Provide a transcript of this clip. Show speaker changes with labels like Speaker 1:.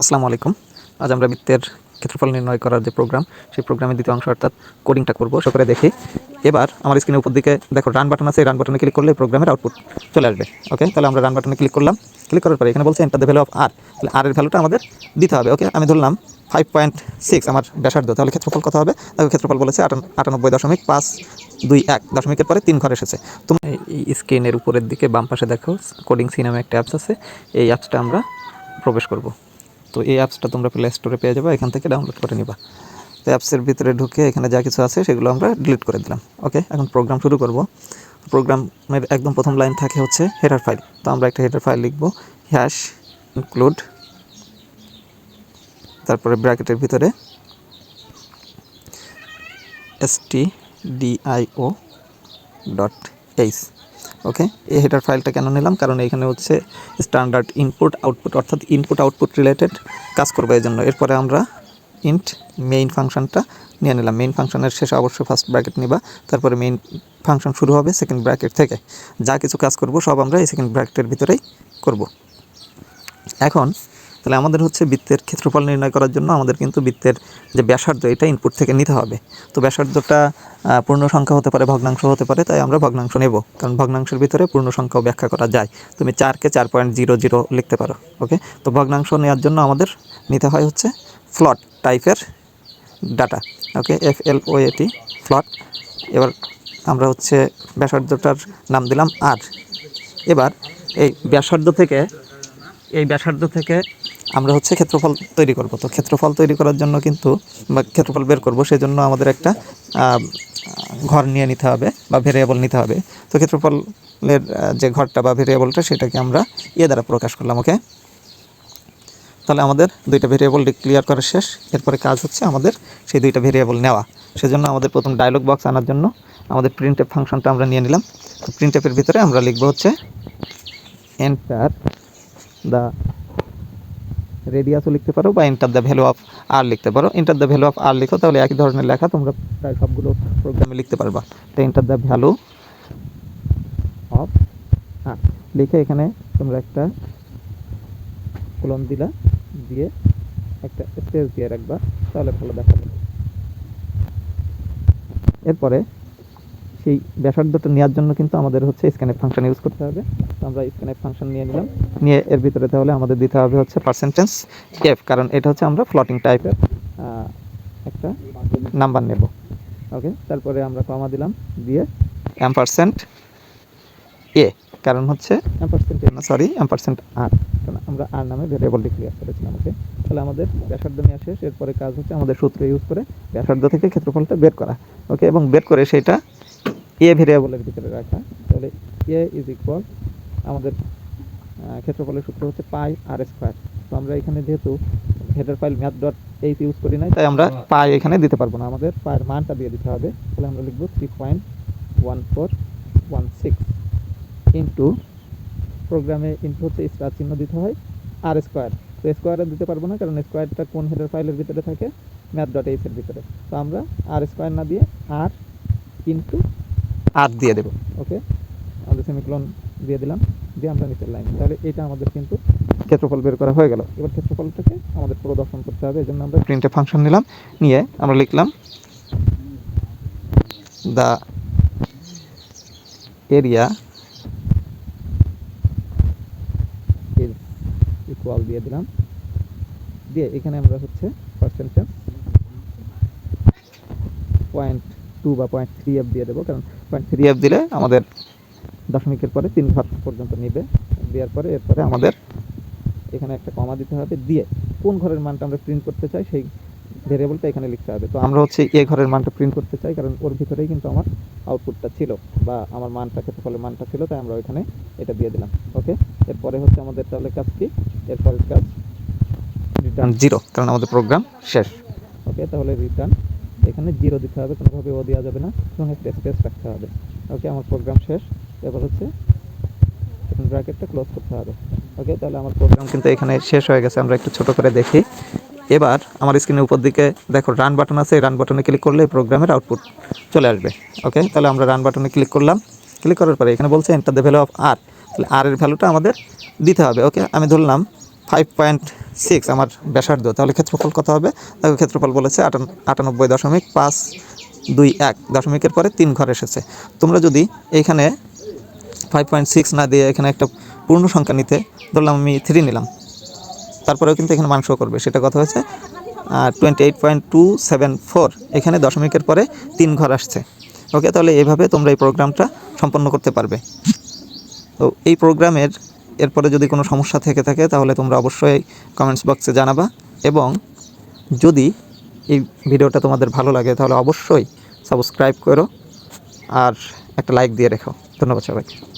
Speaker 1: আসসালামু আলাইকুম। আজ আমরা বৃত্তের ক্ষেত্রফল নির্ণয় করার যে প্রোগ্রাম, সেই প্রোগ্রামের দ্বিতীয় অংশ অর্থাৎ কোডিংটা করব। সে করে দেখি। এবার আমার স্ক্রিনের উপর দিকে দেখো রান বাটন আছে রান বাটনে ক্লিক করলে প্রোগ্রামের আউটপুট চলে আসবে। ওকে তাহলে আমরা রান বাটনে ক্লিক করলাম। ক্লিক করার পরে এখানে বলছে enter the value of R তাহলে আর ভ্যালুটা আমাদের দিতে হবে। ওকে আমি ধরলাম ফাইভ পয়েন্ট সিক্স আমার ব্যাসার্ধ। তাহলে ক্ষেত্রফল কত হবে? দেখো, ক্ষেত্রফল বলেছে আটান- আটানব্বই দশমিক পাঁচ দুই এক। দশমিকের পরে তিন ঘর এসেছে। তুমি এই স্ক্রিনের উপরের দিকে বাম পাশে দেখো কোডিং সিনেমা একটা অ্যাপস আছে। এই অ্যাপসটা আমরা প্রবেশ করব। তো এই অ্যাপসটা তোমরা প্লে স্টোরে পেয়ে যাবে, এখান থেকে ডাউনলোড করে নিবা। তো অ্যাপসের ভিতরে ঢুকে এখানে যা কিছু আছে সেগুলো আমরা ডিলিট করে দিলাম ওকে এখন প্রোগ্রাম শুরু করব। প্রোগ্রামের একদম প্রথম লাইন থাকে হচ্ছে হেডার ফাইল তো আমরা একটা হেডার ফাইল লিখব হ্যাশ ইনক্লুড তারপরে ব্র্যাকেটের ভিতরে S T DIO dot H okay এই হেডার ফাইলটা কেন নিলাম? কারণ এখানে হচ্ছে স্ট্যান্ডার্ড ইনপুট আউটপুট অর্থাৎ ইনপুট আউটপুট রিলেটেড কাজ করবে এই জন্য এরপরে আমরা ইন্ট মেইন ফাংশনটা নিয়ে নিলাম। মেইন ফাংশনের শেষে অবশ্যই ফার্স্ট ব্র্যাকেট নিবা, তারপরে মেইন ফাংশন শুরু হবে সেকেন্ড ব্র্যাকেট থেকে। যা কিছু কাজ করব, সব আমরা এই সেকেন্ড ব্র্যাকেটের ভিতরেই করব। এখন তাহলে আমাদের হচ্ছে বৃত্তের ক্ষেত্রফল নির্ণয় করার জন্য আমাদের কিন্তু বৃত্তের যে ব্যাসার্ধ, এটা ইনপুট থেকে নিতে হবে। তো ব্যাসার্ধটা পূর্ণ সংখ্যা হতে পারে, ভগ্নাংশ হতে পারে, তাই আমরা ভগ্নাংশ নেব। কারণ ভগ্নাংশের ভিতরে পূর্ণ সংখ্যাও ব্যাখ্যা করা যায়। তুমি চারকে চার পয়েন্ট জিরো জিরো লিখতে পারো, ওকে? তো ভগ্নাংশ নেওয়ার জন্য আমাদের নিতে হয় হচ্ছে ফ্লট টাইপের ডাটা, ওকে? এফ এল ও এটি ফ্লট। এবার আমরা হচ্ছে ব্যাসার্ধটার নাম দিলাম আর এবার এই ব্যাসার্ধ থেকে, এই ব্যাসার্ধ থেকে আমরা হচ্ছে ক্ষেত্রফল তৈরি করব। তো ক্ষেত্রফল তৈরি করার জন্য কিন্তু বা ক্ষেত্রফল বের করব সেজন্য আমাদের একটা ঘর নিয়ে নিতে হবে বা ভেরিয়েবল নিতে হবে। তো ক্ষেত্রফলের যে ঘরটা বা ভেরিয়েবলটা সেটাকে আমরা ইয়ে দ্বারা প্রকাশ করলাম ওকে তাহলে আমাদের দুইটা ভেরিয়েবল ডিক্লিয়ার করা শেষ। এরপরে কাজ হচ্ছে আমাদের সেই দুইটা ভেরিয়েবল নেওয়া। সেজন্য আমাদের প্রথম ডায়লগ বক্স আনার জন্য আমাদের প্রিন্ট ফাংশনটা আমরা নিয়ে নিলাম। প্রিন্ট ভিতরে আমরা লিখব হচ্ছে এন্টার দ্য রেডিয়াসও লিখতে পারো বা enter the value of R লিখতে পারো। Enter the value of R লিখো, তাহলে একই ধরনের লেখা তোমরা প্রায় সবগুলো প্রোগ্রামে লিখতে পারবা। তো enter the value of R লিখে এখানে তোমরা একটা কলম দিলা, দিয়ে একটা স্পেস দিয়ে রাখবা, তাহলে ভালো দেখাবে। এরপরে সেই ব্যাসার্ধটা নেওয়ার জন্য কিন্তু আমাদের হচ্ছে স্ক্যানের ফাংশন ইউজ করতে হবে। তো আমরা স্ক্যানের ফাংশন নিয়ে নিলাম। নিয়ে এর ভিতরে তাহলে আমাদের দিতে হবে হচ্ছে পার্সেন্টেজ এফ কারণ এটা হচ্ছে আমরা ফ্লটিং টাইপের একটা নাম্বার নেব। ওকে তারপরে আমরা কমা দিলাম দিয়ে এম পার্সেন্ট এ কারণ হচ্ছে এম পার্সেন্ট না সরি এম পার্সেন্ট আর কারণ আমরা আর নামে ভেরিয়েবল ডিক্লিয়ার করেছিলাম ওকে তাহলে আমাদের ব্যাসার্ধ নিয়ে শেষ এরপরে কাজ হচ্ছে আমাদের সূত্র ইউজ করে ব্যাসার্ধ থেকে ক্ষেত্রফলটা বের করা। ওকে, এবং বের করে সেটা এ ভেরিয়েবলের ভিতরে রাখা। তাহলে এ ইজ ইকুয়াল আমাদের ক্ষেত্রফলের সূত্র হচ্ছে পাই আর স্কোয়ার। তো আমরা এখানে যেহেতু header file math dot H use করি নাই, তাই আমরা পাই এখানে দিতে পারব না। আমাদের পায়ের মানটা দিয়ে দিতে হবে। তাহলে আমরা লিখব three point one four one six into প্রোগ্রামে ইন্টু হচ্ছে স্টার চিহ্ন দিতে হয়, আর স্কোয়ার। তো স্কোয়ারে দিতে পারব না, কারণ স্কোয়ারটা কোন হেডার ফাইলের ভিতরে থাকে? ম্যাথ ডট এইচের ভিতরে। তো আমরা আর স্কোয়ার না দিয়ে আর ইন্টু আর দিয়ে দেবো। ওকে? আমাদের সেমিক্লন দিয়ে দিলাম দিয়ে আমরা নিচের লাইন তাহলে এটা আমাদের কিন্তু ক্ষেত্রফল বের করা হয়ে গেল। এবার ক্ষেত্রফলটাকে আমাদের প্রদর্শন করতে হবে এই জন্য আমরা প্রিন্টে ফাংশন নিলাম নিয়ে আমরা লিখলাম দ্য এরিয়া ইজ ইকুয়াল দিয়ে দিলাম। দিয়ে এখানে আমরা হচ্ছে পার্সেন্টেজ পয়েন্ট টু বা পয়েন্ট থ্রি এফ দিয়ে দেবো কারণ পয়েন্ট থ্রি এফ দিলে আমাদের দশমিকের পরে তিন ঘর পর্যন্ত নেবে। দেওয়ার পরে এরপরে আমাদের এখানে একটা কমা দিতে হবে দিয়ে কোন ঘরের মানটা আমরা প্রিন্ট করতে চাই সেই ভেরিয়েবলটা এখানে লিখতে হবে। তো আমরা হচ্ছে এ ঘরের মানটা প্রিন্ট করতে চাই কারণ ওর ভিতরেই কিন্তু আমার আউটপুটটা ছিল বা আমার মানটা ক্ষেত্রফলের মানটা ছিল তাই আমরা ওইখানে এটা দিয়ে দিলাম। ওকে এরপরে হচ্ছে আমাদের তাহলে কাজ কি? এরপরের কাজ রিটার্ন জিরো কারণ আমাদের প্রোগ্রাম শেষ। ওকে তাহলে রিটার্ন এখানে জিরো দিতে হবে, কোনোভাবে ও দেওয়া যাবে না, এবং একটা স্পেস রাখতে হবে। ওকে আমার প্রোগ্রাম শেষ। এবার হচ্ছে ব্র্যাকেটটা ক্লোজ করতে হবে। ওকে তাহলে আমার প্রোগ্রাম কিন্তু এখানে শেষ হয়ে গেছে, আমরা একটু ছোট করে দেখি। এবার আমার স্ক্রিনের উপর দিকে দেখো রান বাটন আছে রান বাটনে ক্লিক করলে প্রোগ্রামের আউটপুট চলে আসবে। ওকে তাহলে আমরা রান বাটনে ক্লিক করলাম। ক্লিক করার পরে এখানে বলছে enter the value of R তাহলে আর এর ভ্যালুটা আমাদের দিতে হবে। ওকে আমি ধরলাম ফাইভ পয়েন্ট সিক্স আমার ব্যাসার্ধ। তাহলে ক্ষেত্রফল কত হবে? দেখো ক্ষেত্রফল বলেছে আটান- আটানব্বই দশমিক পাঁচ দুই এক। দশমিকের পরে তিন ঘর এসেছে। তোমরা যদি এইখানে ফাইভ পয়েন্ট সিক্স না দিয়ে এখানে একটা পূর্ণ সংখ্যা নিতে, ধরলাম আমি থ্রি নিলাম। তারপরেও কিন্তু এখানে show করবে। সেটা কথা হচ্ছে twenty eight point two seven four এখানে দশমিকের পরে তিন ঘর আসছে। ওকে তাহলে এইভাবে তোমরা এই প্রোগ্রামটা সম্পন্ন করতে পারবে। তো এই প্রোগ্রামের এরপরে যদি কোনো সমস্যা থেকে থাকে, তাহলে তোমরা অবশ্যই কমেন্টস বক্সে জানাবা। এবং যদি এই ভিডিওটা তোমাদের ভালো লাগে, তাহলে অবশ্যই সাবস্ক্রাইব করো আর একটা লাইক দিয়ে রেখো। ধন্যবাদ সবাইকে।